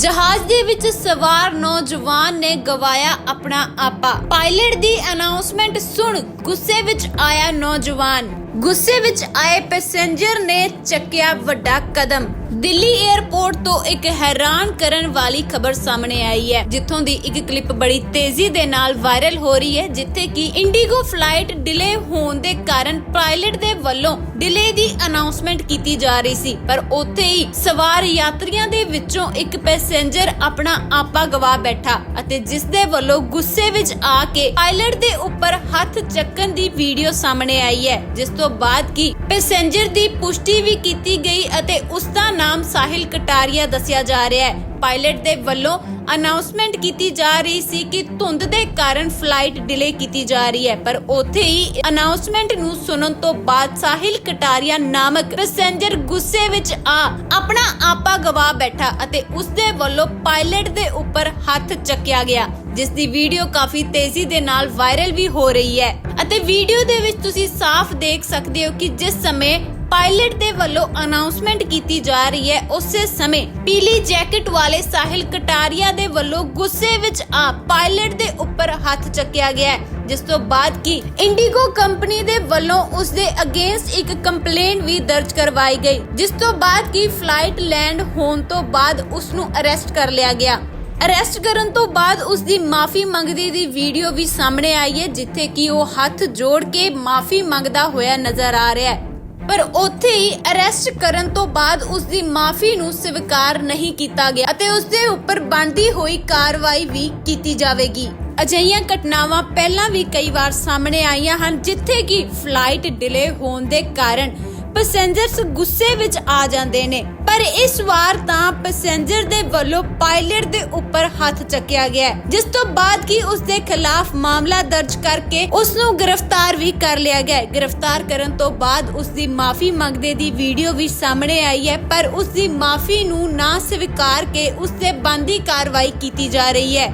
ਜਹਾਜ਼ ਦੇ ਵਿੱਚ ਸਵਾਰ ਨੌਜਵਾਨ ਨੇ ਗਵਾਇਆ ਆਪਣਾ ਆਪਾ। ਪਾਇਲਟ ਦੀ ਅਨਾਉਂਸਮੈਂਟ ਸੁਣ ਗੁੱਸੇ ਵਿੱਚ ਆਇਆ ਨੌਜਵਾਨ। ਗੁੱਸੇ ਵਿੱਚ ਆਏ ਪੈਸੇਂਜਰ ਨੇ ਚੱਕਿਆ ਵੱਡਾ ਕਦਮ। ਦਿੱਲੀ 에ਅਰਪੋਰਟ ਤੋਂ ਇੱਕ ਹੈਰਾਨ ਕਰਨ ਵਾਲੀ ਖਬਰ ਸਾਹਮਣੇ ਆਈ ਹੈ, ਜਿੱਥੋਂ ਦੀ ਇੱਕ ਕਲਿੱਪ ਬੜੀ ਤੇਜ਼ੀ ਦੇ ਨਾਲ ਵਾਇਰਲ ਹੋ ਰਹੀ ਹੈ, ਜਿੱਥੇ ਕਿ ਇੰਡੀਗੋ ਫਲਾਈਟ ਡਿਲੇ ਹੋਣ ਦੇ ਕਾਰਨ ਪਾਇਲਟ ਦੇ ਵੱਲੋਂ ਡਿਲੇ ਦੀ ਅਨਾਉਂਸਮੈਂਟ ਕੀਤੀ ਜਾ ਰਹੀ ਸੀ। ਪਰ ਉੱਥੇ ਹੀ ਸਵਾਰ ਯਾਤਰੀਆਂ ਦੇ ਵਿੱਚੋਂ ਇੱਕ ਪੈਸੇਂਜਰ ਆਪਣਾ ਆਪਾ ਗਵਾ ਬੈਠਾ ਅਤੇ ਜਿਸ ਦੇ ਵੱਲੋਂ ਗੁੱਸੇ ਵਿੱਚ ਆ ਕੇ ਪਾਇਲਟ ਦੇ ਉੱਪਰ ਹੱਥ ਚੱਕਣ ਦੀ ਵੀਡੀਓ ਸਾਹਮਣੇ ਆਈ ਹੈ, ਜਿਸ ਤੋਂ ਬਾਅਦ ਕੀ ਪੈਸੇਂਜਰ ਦੀ ਪੁਸ਼ਟੀ ਵੀ ਕੀਤੀ ਗਈ ਅਤੇ ਉਸ ਦਾ ਨਾਮ ਸਾਹਿਲ ਕਟਾਰੀਆ ਦੱਸਿਆ ਜਾ ਰਿਹਾ ਹੈ। ਪਾਇਲਟ ਦੇ ਵੱਲੋਂ ਅਨਾਉਂਸਮੈਂਟ ਕੀਤੀ ਜਾ ਰਹੀ ਸੀ ਕਿ ਧੁੰਦ ਦੇ ਕਾਰਨ ਫਲਾਈਟ ਡਿਲੇ ਕੀਤੀ ਜਾ ਰਹੀ ਹੈ। ਪਰ ਉੱਥੇ ਹੀ ਅਨਾਉਂਸਮੈਂਟ ਨੂੰ ਸੁਣਨ ਤੋਂ ਬਾਅਦ ਸਾਹਿਲ ਕਟਾਰੀਆ ਨਾਮਕ ਪੈਸੇਂਜਰ ਗੁੱਸੇ ਵਿੱਚ ਆ, ਆਪਣਾ ਆਪਾ ਗਵਾ ਬੈਠਾ ਅਤੇ ਉਸ ਦੇ ਵੱਲੋਂ ਪਾਇਲਟ ਦੇ ਉੱਪਰ ਹੱਥ ਚੱਕਿਆ ਗਿਆ ਜਿਸ ਦੀ ਵੀਡੀਓ ਕਾਫੀ ਤੇਜ਼ੀ ਦੇ ਨਾਲ ਵਾਇਰਲ ਵੀ ਹੋ ਰਹੀ ਹੈ। ਅਤੇ ਵੀਡੀਓ ਦੇ ਵਿੱਚ ਤੁਸੀਂ ਸਾਫ਼ ਦੇਖ ਸਕਦੇ ਹੋ ਕਿ ਜਿਸ ਸਮੇਂ ਪਾਇਲਟ ਦੇ ਵੱਲੋਂ ਅਨਾਉਂਸਮੈਂਟ ਕੀਤੀ ਜਾ ਰਹੀ ਹੈ। ਉਸੇ ਸਮੇਂ ਪੀਲੀ ਜੈਕਟ ਵਾਲੇ ਸਾਹਿਲ ਕਟਾਰੀਆ ਦੇ ਵੱਲੋਂ ਗੁੱਸੇ ਵਿੱਚ ਆ ਪਾਇਲਟ ਦੇ ਉੱਪਰ ਹੱਥ ਚੱਕਿਆ ਗਿਆ ਹੈ, ਜਿਸ ਤੋਂ ਬਾਅਦ ਕੀ ਇੰਡੀਗੋ ਕੰਪਨੀ ਦੇ ਵੱਲੋਂ ਉਸ ਦੇ ਅਗੇਂਸਟ ਇੱਕ ਕੰਪਲੇਂਟ ਵੀ ਦਰਜ ਕਰਵਾਈ ਗਈ, ਜਿਸ ਤੋਂ ਬਾਅਦ ਕੀ ਫਲਾਈਟ ਲੈਂਡ ਹੋਣ ਤੋਂ ਬਾਅਦ ਉਸ ਨੂੰ ਅਰੈਸਟ ਕਰ ਲਿਆ ਗਿਆ। ਅਰੈਸਟ ਕਰਨ ਤੋਂ ਬਾਅਦ ਉਸ ਦੀ ਮਾਫੀ ਮੰਗਦੀ ਦੀ ਵੀਡੀਓ ਵੀ ਸਾਹਮਣੇ ਆਈ ਹੈ, ਜਿੱਥੇ ਕਿ ਉਹ ਹੱਥ ਜੋੜ ਕੇ ਮਾਫੀ ਮੰਗਦਾ ਹੋਇਆ ਨਜ਼ਰ ਆ ਰਿਹਾ ਹੈ। ਪਰ ਉੱਥੇ ਹੀ ਅਰੈਸਟ ਕਰਨ ਤੋਂ ਬਾਅਦ ਉਸ ਦੀ ਮਾਫੀ ਨੂੰ ਸਵੀਕਾਰ ਨਹੀਂ ਕੀਤਾ ਗਿਆ ਅਤੇ ਉਸ ਦੇ ਉੱਪਰ ਬਣਦੀ ਹੋਈ ਕਾਰਵਾਈ ਵੀ ਕੀਤੀ ਜਾਵੇਗੀ। ਅਜਿਹੀਆਂ ਘਟਨਾਵਾਂ ਪਹਿਲਾਂ ਵੀ ਕਈ ਵਾਰ ਸਾਹਮਣੇ ਆਈਆਂ ਹਨ, ਜਿੱਥੇ ਕਿ ਫਲਾਈਟ ਡਿਲੇ ਹੋਣ ਦੇ ਕਾਰਨ ਪੈਸੇਂਜਰਸ ਗੁੱਸੇ ਵਿੱਚ ਆ ਜਾਂਦੇ ਨੇ। ਪਰ ਇਸ ਵਾਰ ਤਾਂ ਪੈਸੇਂਜਰ ਦੇ ਵੱਲੋਂ ਪਾਇਲਟ ਦੇ ਉੱਪਰ ਹੱਥ ਚੱਕਿਆ ਗਿਆ ਜਿਸ ਤੋਂ ਬਾਅਦ ਕੀ ਉਸ ਦੇ ਖਿਲਾਫ ਮਾਮਲਾ ਦਰਜ ਕਰਕੇ ਉਸ ਨੂੰ ਗ੍ਰਿਫਤਾਰ ਵੀ ਕਰ ਲਿਆ ਗਿਆ ਗ੍ਰਿਫਤਾਰ ਕਰਨ ਤੋਂ ਬਾਅਦ ਉਸ ਦੀ ਮਾਫੀ ਮੰਗਦੇ ਦੀ ਵੀਡੀਓ ਵੀ ਸਾਹਮਣੇ ਆਈ ਹੈ। ਪਰ ਉਸ ਦੀ ਮਾਫੀ ਨੂੰ ਨਾ ਸਵੀਕਾਰ ਕੇ ਉਸ ਤੇ ਬੰਦੀ ਕਾਰਵਾਈ ਕੀਤੀ ਜਾ ਰਹੀ ਹੈ।